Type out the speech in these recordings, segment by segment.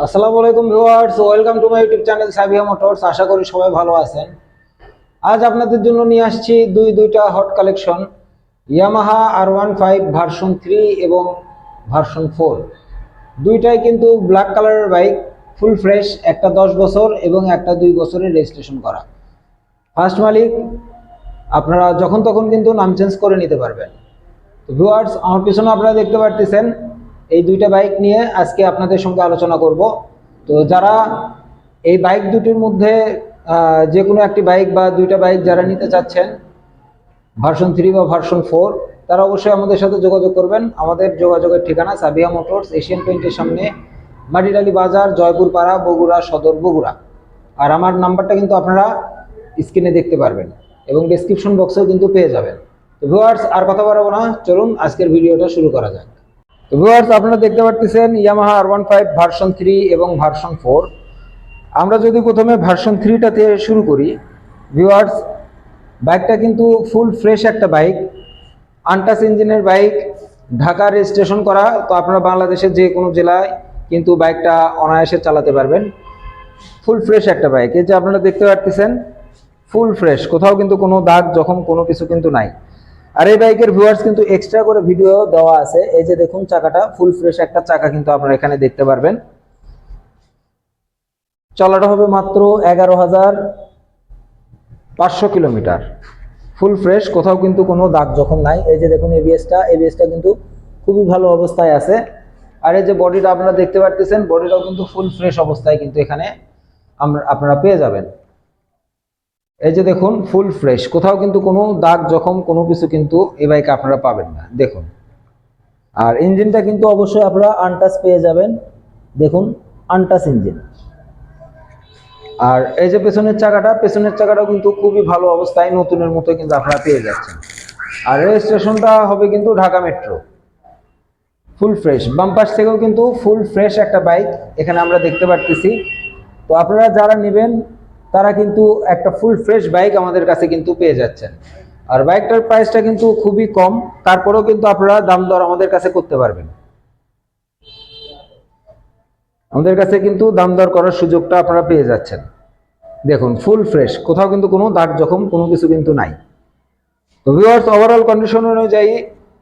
আসসালামু আলাইকুম viewers, welcome to my YouTube channel Sabiya Motors. আশা করি সবাই ভালো আছেন। আজ আপনাদের জন্য নিয়ে আসছি দুই, দুইটা hot collection Yamaha R one five version three এবং ভার্সন ফোর দুইটাই কিন্তু ব্ল্যাক কালারের বাইক ফুল ফ্রেশ একটা দশ বছর এবং একটা দুই বছরের রেজিস্ট্রেশন করা। ফার্স্ট মালিক, আপনারা যখন তখন কিন্তু নাম চেঞ্জ করে নিতে পারবেন। তো ভিউয়ার্স, আমার পিছনে আপনারা দেখতে পারতেছেন এই দুইটা বাইক নিয়ে আজকে আপনাদের সঙ্গে আলোচনা করব। তো যারা এই বাইক দুটির মধ্যে যে কোনো একটি বাইক বা দুইটা বাইক যারা নিতে চাচ্ছেন ভার্সন থ্রি বা ভার্সন ফোর তারা অবশ্যই আমাদের সাথে যোগাযোগ করবেন। আমাদের যোগাযোগের ঠিকানা সাবিয়া মোটরস, এশিয়ান পেইন্টের সামনে মাটিডালি বাজার জয়পুর পাড়া বগুড়া, সদর বগুড়া। আর আমার নাম্বারটা কিন্তু আপনারা স্ক্রিনে দেখতে পারবেন এবং ডেসক্রিপশন বক্সেও কিন্তু পেয়ে যাবেন। তো ভিউয়ার্স আর কথা বাড়াবো না। চলুন আজকের ভিডিওটা শুরু করা যাক। তো ভিউয়ার্স, আপনারা দেখতে পাচ্ছেন Yamaha R one five version three এবং ভার্সন ফোর আমরা যদি প্রথমে ভার্সন থ্রিটাতে শুরু করি, ভিউয়ার্স, বাইকটা কিন্তু ফুল ফ্রেশ একটা বাইক। আনটাস ইঞ্জিনের বাইক, ঢাকা রেজিস্ট্রেশন করা। তো আপনারা বাংলাদেশের যে কোনো জেলায় কিন্তু বাইকটা অনায়াসে চালাতে পারবেন। ফুল ফ্রেশ একটা বাইক। এই যে আপনারা দেখতে পাচ্ছেন ফুল ফ্রেশ কোথাও কিন্তু কোনো দাগ, জখম, কোনো কিছু কিন্তু নাই। আর এই বাইকের ভিউয়ার্স কিন্তু এক্সট্রা করে ভিডিও দেওয়া আছে। এই যে দেখুন চাকাটা ফুল ফ্রেশ একটা চাকা কিন্তু আপনারা এখানে দেখতে পারবেন। চলাটা হবে মাত্র এগারো হাজার পাঁচশো কিলোমিটার। ফুল ফ্রেশ কোথাও কিন্তু কোনো দাগ জখম নাই। এই যে দেখুন এবিএসটা এবিএসটা কিন্তু খুবই ভালো অবস্থায় আছে। আর এই যে বডিটা আপনারা দেখতে পারতেছেন বডিটাও কিন্তু ফুল ফ্রেশ অবস্থায় কিন্তু এখানে আমরা, আপনারা পেয়ে যাবেন। এই যে দেখুন ফুল ফ্রেশ কোথাও কিন্তু কোনো দাগ, জখম, কোনো কিছু কিন্তু এই বাইকে আপনারা পাবেন না। দেখুন। আর ইঞ্জিনটা কিন্তু অবশ্যই আপনারা আনটাচ পেয়ে যাবেন। দেখুন আনটাচ ইঞ্জিন আর এই যে পেছনের চাকাটা, পেছনের চাকাটাও কিন্তু খুবই ভালো অবস্থায় নতুনের মতো কিন্তু আপনারা পেয়ে যাচ্ছেন। আর রেজিস্ট্রেশনটা হবে কিন্তু Dhaka metro full fresh bumpers থেকেও কিন্তু ফুল ফ্রেশ একটা বাইক এখানে আমরা দেখতে পারতেছি। তো আপনারা যারা নেবেন তারা কিন্তু একটা ফুল ফ্রেশ বাইক আমাদের কাছে কিন্তু পেয়ে যাচ্ছেন। আর বাইকটার প্রাইসটা কিন্তু খুবই কম, তারপরেও কিন্তু আপনারা দাম দর আমাদের কাছে করতে পারবেন। আমাদের কাছে কিন্তু দাম দর করার সুযোগটা আপনারা পেয়ে যাচ্ছেন। দেখুন ফুল ফ্রেশ কোথাও কিন্তু কোনো দাগ জখম, কোনো কিছু কিন্তু নাই। তো ভিউয়ার্স ওভারঅল কন্ডিশন অনুযায়ী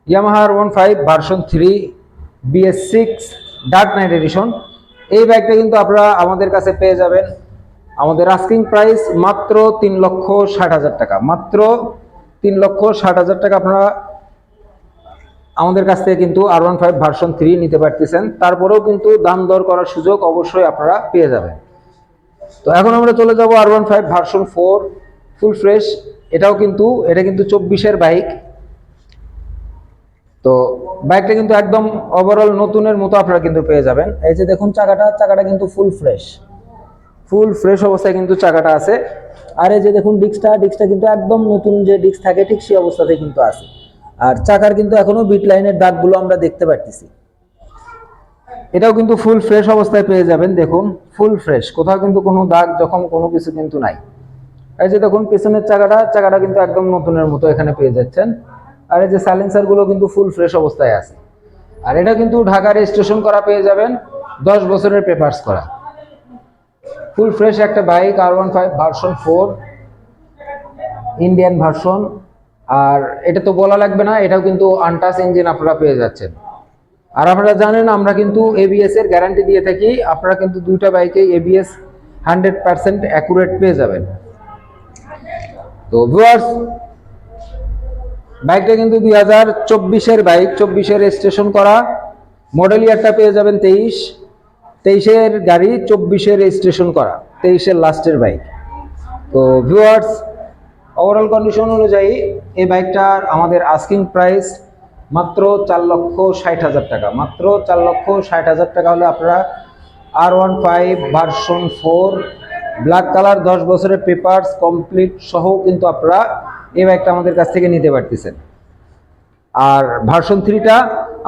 ইয়ামাহার one five version three BS six dark night edition এই বাইকটা কিন্তু আপনারা আমাদের কাছে পেয়ে যাবেন। আমাদের আস্কিং প্রাইস মাত্র তিন লক্ষ ষাট হাজার টাকা। মাত্র তিন লক্ষ ষাট হাজার টাকা আপনারা আমাদের কাছ থেকে কিন্তু R one five version three নিতে পারতেছেন। তারপরেও কিন্তু দাম দর করার সুযোগ অবশ্যই আপনারা পেয়ে যাবেন। তো এখন আমরা চলে যাব R one five version four full fresh এটাও কিন্তু, এটা কিন্তু চব্বিশের বাইক তো বাইকটা কিন্তু একদম ওভারঅল নতুনের মতো আপনারা কিন্তু পেয়ে যাবেন। এই যে দেখুন, চাকাটা চাকাটা কিন্তু ফুল ফ্রেশ ফুল ফ্রেশ অবস্থায় কিন্তু চাকাটা আছে। আর এই যে দেখুন ডিস্কটা ডিস্কটা কিন্তু একদম নতুন যে ডিস্ক থাকে, ঠিক সেই অবস্থাতে কিন্তু আছে। আর চাকার কিন্তু এখনও বিট লাইনের দাগগুলো আমরা দেখতে পাচ্ছি এটাও কিন্তু ফুল ফ্রেশ অবস্থায় পেয়ে যাবেন, দেখুন, ফুল ফ্রেশ। কোথাও কিন্তু কোনো দাগ যখন কোনো কিছু কিন্তু নাই। এই যে দেখুন, পেছনের চাকাটা চাকাটা কিন্তু একদম নতুনের মতো এখানে পেয়ে যাচ্ছেন। আর এই যে সাইলেন্সারগুলো কিন্তু ফুল ফ্রেশ অবস্থায় আছে। আর এটা কিন্তু ঢাকা রেজিস্ট্রেশন করা পেয়ে যাবেন, দশ বছরের পেপার্স করা। ফুল ফ্রেশ একটা bike R one five version four Indian version আর এটা তো বলা লাগবে না, এটাও কিন্তু আনটাস ইঞ্জিন আপনারা পেয়ে যাচ্ছেন। আর আপনারা জানেন, আমরা কিন্তু এবিএস এর গ্যারান্টি দিয়ে থাকি, আপনারা কিন্তু দুইটা বাইকে এবিএস হান্ড্রেড পার্সেন্ট অ্যাকুরেট পেয়ে যাবেন। তো ভিউয়ার্স বাইকটা কিন্তু দুই হাজার চব্বিশের বাইক চব্বিশের রেজিস্ট্রেশন করা মডেল ইয়ারটা পেয়ে যাবেন তেইশ। তেইশের গাড়ি, চব্বিশের রেজিস্ট্রেশন করা, তেইশের লাস্টের বাইক তো ভিউয়ার্স ওভারঅল কন্ডিশন অনুযায়ী এই বাইকটার আমাদের আস্কিং প্রাইস মাত্র চার লক্ষ ষাট হাজার টাকা। মাত্র চার লক্ষ ষাট হাজার টাকা হলে আপনারা R one five version four black colour দশ বছরের পেপারস কমপ্লিট সহ কিন্তু আপনারা এই বাইকটা আমাদের কাছ থেকে নিতে পারতেছেন। আর ভার্সন থ্রিটা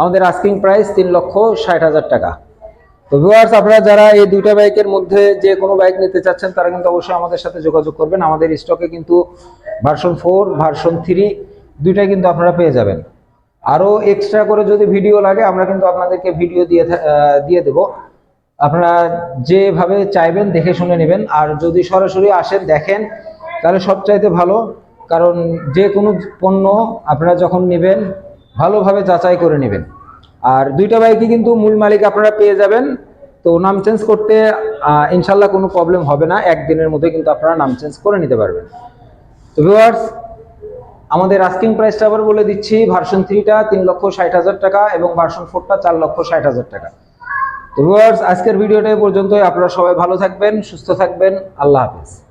আমাদের আস্কিং প্রাইস তিন লক্ষ ষাট হাজার টাকা। তো ভিউয়ার্স আপনারা যারা এই দুইটা বাইকের মধ্যে যে কোনো বাইক নিতে চাচ্ছেন, তারা কিন্তু অবশ্যই আমাদের সাথে যোগাযোগ করবেন। আমাদের স্টকে কিন্তু ভার্সন ফোর ভার্সন থ্রি দুইটাই কিন্তু আপনারা পেয়ে যাবেন। আরও এক্সট্রা করে যদি ভিডিও লাগে, আমরা কিন্তু আপনাদেরকে ভিডিও দিয়ে দিয়ে দেবো। আপনারা যেভাবে চাইবেন দেখে শুনে নেবেন। আর যদি সরাসরি আসেন, দেখেন, তাহলে সবচাইতে ভালো। কারণ যে কোনো পণ্য আপনারা যখন নেবেন, ভালোভাবে যাচাই করে নেবেন। আর দুইটা বাইকই কিন্তু মূল মালিক আপনারা পেয়ে যাবেন। তো নাম চেঞ্জ করতে ইনশাল্লাহ কোনো প্রবলেম হবে না। একদিনের মধ্যে কিন্তু আপনারা নাম চেঞ্জ করে নিতে পারবেন। তো ভিউয়ার্স আমাদের আস্কিং প্রাইসটা আবার বলে দিচ্ছি। ভার্সন থ্রিটা তিন লক্ষ ষাট হাজার টাকা এবং ভার্সন ফোরটা চার লক্ষ ষাট হাজার টাকা। তো ভিউয়ার্স আজকের ভিডিওটা পর্যন্তই। আপনারা সবাই ভালো থাকবেন, সুস্থ থাকবেন। আল্লাহ হাফিজ।